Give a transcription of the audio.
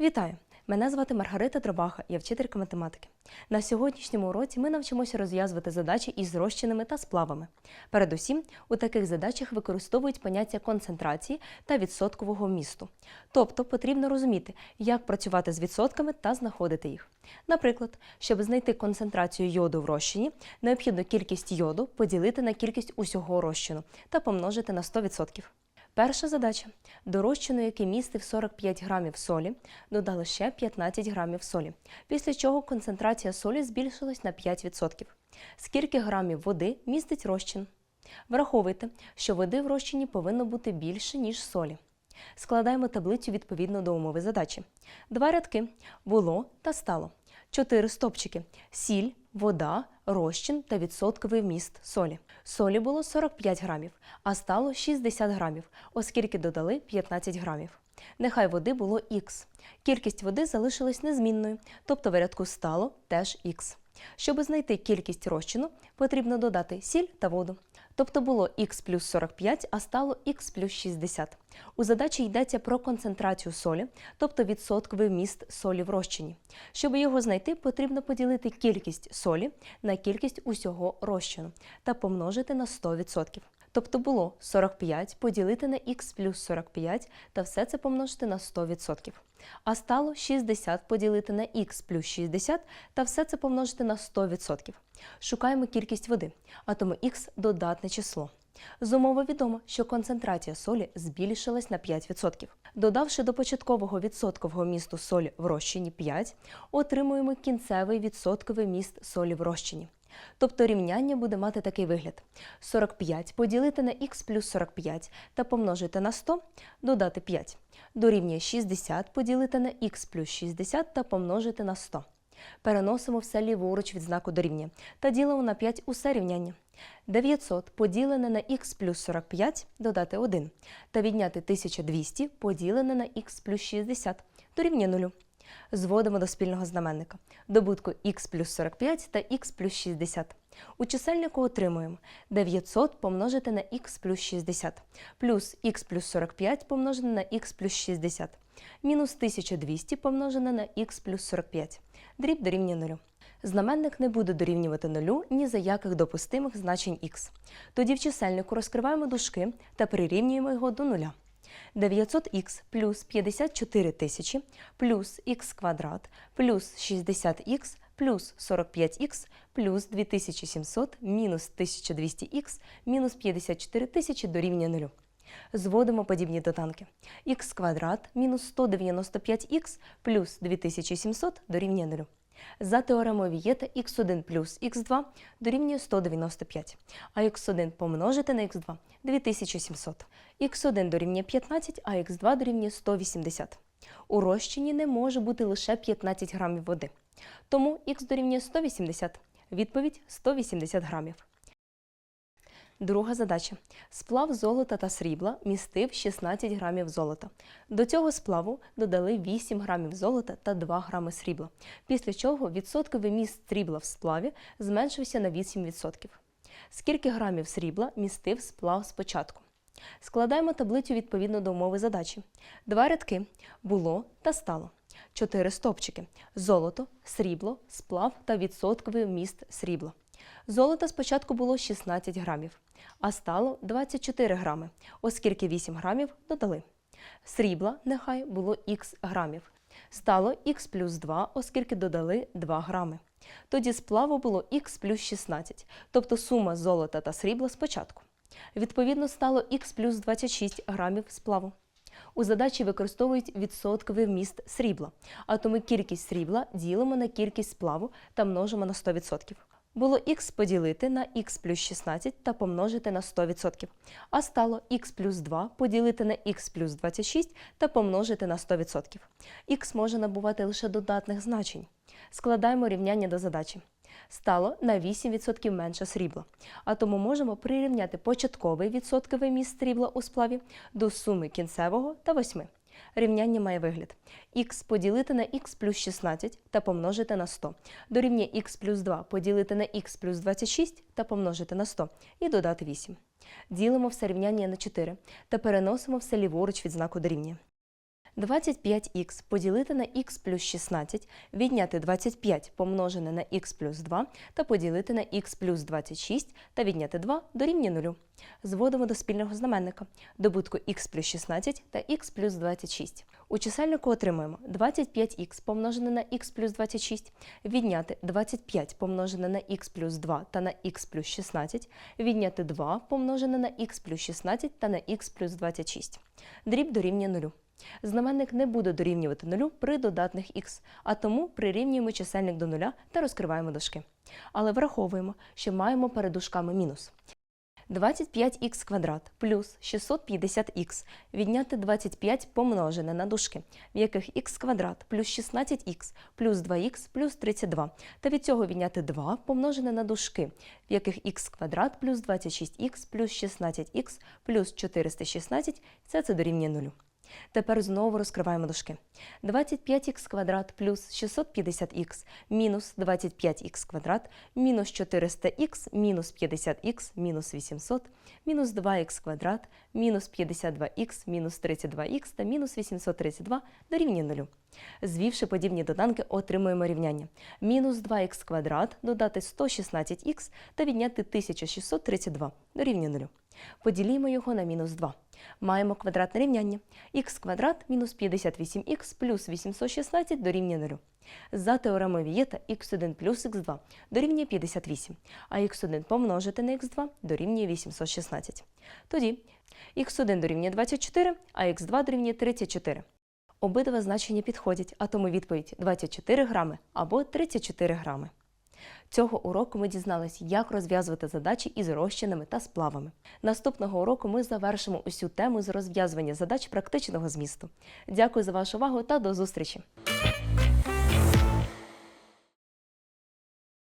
Вітаю! Мене звати Маргарита Дробаха, я вчителька математики. На сьогоднішньому уроці ми навчимося розв'язувати задачі із розчинами та сплавами. Передусім, у таких задачах використовують поняття концентрації та відсоткового вмісту. Тобто потрібно розуміти, як працювати з відсотками та знаходити їх. Наприклад, щоб знайти концентрацію йоду в розчині, необхідно кількість йоду поділити на кількість усього розчину та помножити на 100%. Перша задача. До розчину, який містив 45 грамів солі, додали ще 15 грамів солі, після чого концентрація солі збільшилась на 5%. Скільки грамів води містить розчин? Враховуйте, що води в розчині повинно бути більше, ніж солі. Складаємо таблицю відповідно до умови задачі. Два рядки було та стало. Чотири стопчики сіль, вода, розчин та відсотковий вміст солі. Солі було 45 грамів, а стало 60 грамів, оскільки додали 15 грамів. Нехай води було х. Кількість води залишилась незмінною, тобто в рядку стало теж х. Щоб знайти кількість розчину, потрібно додати сіль та воду. Тобто було х плюс 45, а стало х плюс 60. У задачі йдеться про концентрацію солі, тобто відсотковий вміст солі в розчині. Щоб його знайти, потрібно поділити кількість солі на кількість усього розчину та помножити на 100%. Тобто було 45 поділити на х плюс 45 та все це помножити на 100%. А стало 60 поділити на х плюс 60 та все це помножити на 100%. Шукаємо кількість води, а тому х додатне число. З умови відомо, що концентрація солі збільшилась на 5%. Додавши до початкового відсоткового місту солі в розчині 5, отримуємо кінцевий відсотковий міст солі в розчині. Тобто рівняння буде мати такий вигляд: 45 поділити на х плюс 45 та помножити на 100, додати 5. Дорівнює 60 поділити на х плюс 60 та помножити на 100. Переносимо все ліворуч від знаку дорівнює та ділимо на 5 усе рівняння. 900 поділене на х плюс 45 додати 1 та відняти 1200 поділене на х плюс 60 дорівнює 0. Зводимо до спільного знаменника. Добутку х плюс 45 та х плюс 60. У чисельнику отримуємо 900 помножити на х плюс 60, плюс х плюс 45 помножене на х плюс 60, мінус 1200 помножене на х плюс 45. Дріб дорівнює 0. Знаменник не буде дорівнювати нулю ні за яких допустимих значень х. Тоді в чисельнику розкриваємо дужки та прирівнюємо його до нуля. 900х плюс 54 тисячі плюс х квадрат плюс 60х плюс 45х плюс 2700 мінус 1200х мінус 54 тисячі дорівнює 0. Зводимо подібні доданки. х квадрат мінус 195х плюс 2700 дорівнює 0. За теоремою Вієта х1 плюс х2 дорівнює 195, а х1 помножити на х2 2700. х1 дорівнює 15, а х2 дорівнює 180. У розчині не може бути лише 15 грамів води. Тому х дорівнює 180. Відповідь 180 грамів. Друга задача. Сплав золота та срібла містив 16 грамів золота. До цього сплаву додали 8 грамів золота та 2 грами срібла, після чого відсотковий міст срібла в сплаві зменшився на 8%. Скільки грамів срібла містив сплав спочатку? Складаємо таблицю відповідно до умови задачі. Два рядки було та стало. Чотири стопчики золото, срібло, сплав та відсотковий вміст срібла. Золота спочатку було 16 грамів, а стало 24 грами, оскільки 8 грамів додали. Срібла нехай було х грамів. Стало х плюс 2, оскільки додали 2 грами. Тоді сплаву було х плюс 16, тобто сума золота та срібла спочатку. Відповідно, стало х плюс 26 грамів сплаву. У задачі використовують відсотковий вміст срібла, а тому кількість срібла ділимо на кількість сплаву та множимо на 100%. Було х поділити на х плюс 16 та помножити на 100%, а стало х плюс 2 поділити на х плюс 26 та помножити на 100%. х може набувати лише додатних значень. Складаємо рівняння до задачі. Стало на 8% менше срібла, а тому можемо прирівняти початковий відсотковий міст срібла у сплаві до суми кінцевого та 8. Рівняння має вигляд. х поділити на х плюс 16 та помножити на 100. Дорівнює х плюс 2 поділити на х плюс 26 та помножити на 100 і додати 8. Ділимо все рівняння на 4 та переносимо все ліворуч від знаку дорівнює. 25х поділити на х плюс 16, відняти 25 помножене на х плюс 2 та поділити на х плюс 26 та відняти 2 дорівнює 0. Зводимо до спільного знаменника добутку х плюс 16 та х плюс 26. У чисельнику отримуємо 25х помножене на х плюс 26, відняти 25 помножене на х плюс 2 та на х плюс 16, відняти 2 помножене на х плюс 16 та на х плюс 26. Дріб дорівнює 0. Знаменник не буде дорівнювати нулю при додатних х, а тому прирівнюємо чисельник до нуля та розкриваємо дужки. Але враховуємо, що маємо перед дужками мінус. 25х квадрат плюс 650х відняти 25 помножене на дужки, в яких х квадрат плюс 16х плюс 2х плюс 32, та від цього відняти 2 помножене на дужки, в яких х квадрат плюс 26х плюс 16х плюс 416, все це дорівнює нулю. Тепер знову розкриваємо дужки. 25х квадрат плюс 650х мінус 25х квадрат мінус 400х мінус 50х мінус 800 мінус 2х квадрат мінус 52х мінус 32х та мінус 832 дорівнює 0. Звівши подібні доданки, отримуємо рівняння. Мінус 2х квадрат додати 116х та відняти 1632 дорівнює 0. Поділімо його на мінус 2. Маємо квадратне рівняння. х квадрат мінус 58х плюс 816 дорівнює 0. За теоремою Вієта х1 плюс х2 дорівнює 58, а х1 помножити на х2 дорівнює 816. Тоді х1 дорівнює 24, а х2 дорівнює 34. Обидва значення підходять, а тому відповідь 24 грами або 34 грами. Цього уроку ми дізналися, як розв'язувати задачі із розчинами та сплавами. Наступного уроку ми завершимо усю тему з розв'язування задач практичного змісту. Дякую за вашу увагу та до зустрічі!